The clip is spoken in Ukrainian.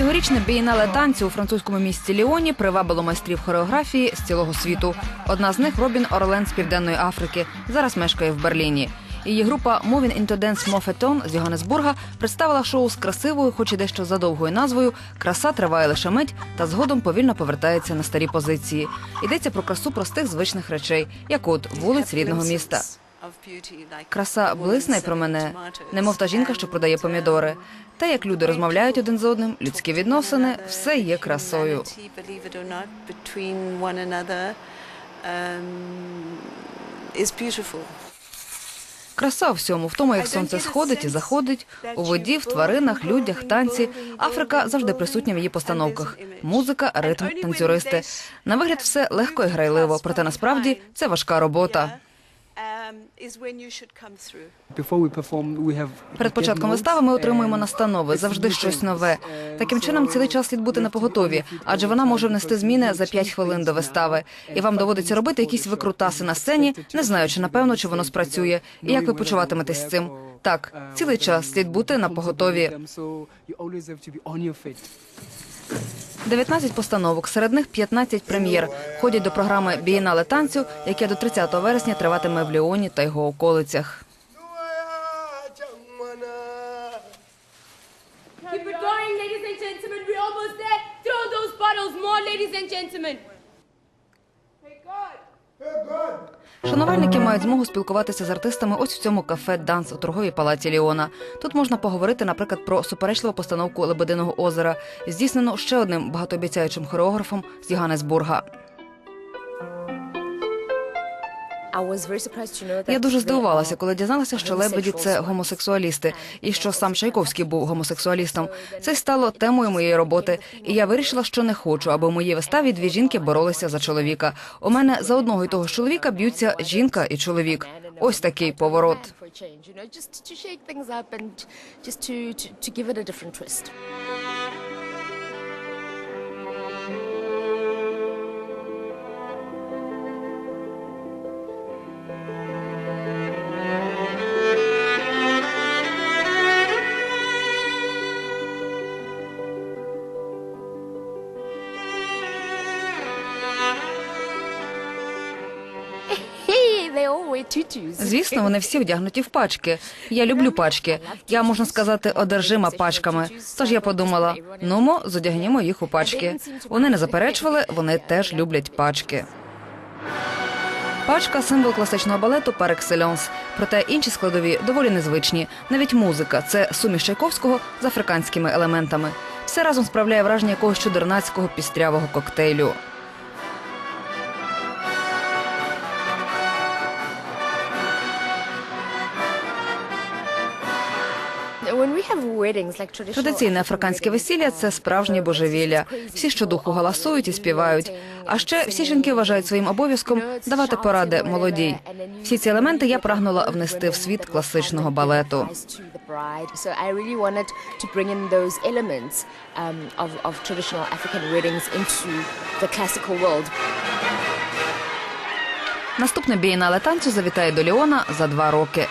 Цьогорічне бієнале танцю у французькому місті Ліоні привабило майстрів хореографії з цілого світу. Одна з них Робін Орлен з Південної Африки. Зараз мешкає в Берліні. Її група Moving into Dance Moffeton з Йоганнесбурга представила шоу з красивою, хоч і дещо задовгою назвою Краса триває лише мить та згодом повільно повертається на старі позиції. Йдеться про красу простих звичних речей, як от вулиць рідного міста. Краса блисне про мене, немов та жінка, що продає помідори. Те, як люди розмовляють один з одним, людські відносини, все є красою. Краса у всьому, в тому, як сонце сходить і заходить, у воді, в тваринах, людях, танці. Африка завжди присутня в її постановках. Музика, ритм, танцюристи. На вигляд все легко і грайливо, проте насправді це важка робота. Перед початком вистави ми отримуємо настанови, завжди щось нове. Таким чином, цілий час слід бути на поготові, адже вона може внести зміни за 5 хвилин до вистави. І вам доводиться робити якісь викрутаси на сцені, не знаючи напевно, чи воно спрацює, і як ви почуватиметесь з цим. Так, цілий час слід бути на поготові. 19 постановок, серед них 15 прем'єр. Ходять до програми Бієнале танцю, яке до 30 вересня триватиме в Ліоні та його околицях. Keep it going, ladies and gentlemen. We're almost there. Throw those bottles more, ladies and gentlemen. Шанувальники мають змогу спілкуватися з артистами ось в цьому кафе Данс у торговій палаці Ліона. Тут можна поговорити, наприклад, про суперечливу постановку Лебединого озера, здійснену ще одним багатообіцяючим хореографом з Йоганнесбурга. Я дуже здивувалася, коли дізналася, що лебеді це гомосексуалісти, і що сам Чайковський був гомосексуалістом. Це стало темою моєї роботи, і я вирішила, що не хочу, аби в моїй виставі дві жінки боролися за чоловіка. У мене за одного і того ж чоловіка б'ються жінка і чоловік. Ось такий поворот. Звісно, вони всі вдягнуті в пачки. Я люблю пачки. Я можна сказати, одержима пачками. Тож я подумала: нумо, зодягнімо їх у пачки. Вони не заперечували, вони теж люблять пачки. Пачка символ класичного балету excellence. Проте інші складові доволі незвичні. Навіть музика це суміш Чайковського з африканськими елементами. Все разом справляє враження якогось чудернацького пістрявого коктейлю. Традиційне африканське весілля це справжнє божевілля. Всі щодуху галасують і співають. А ще всі жінки вважають своїм обов'язком давати поради молодій. Всі ці елементи я прагнула внести в світ класичного балету. Наступне бієнале танцю завітає до Ліона за два роки.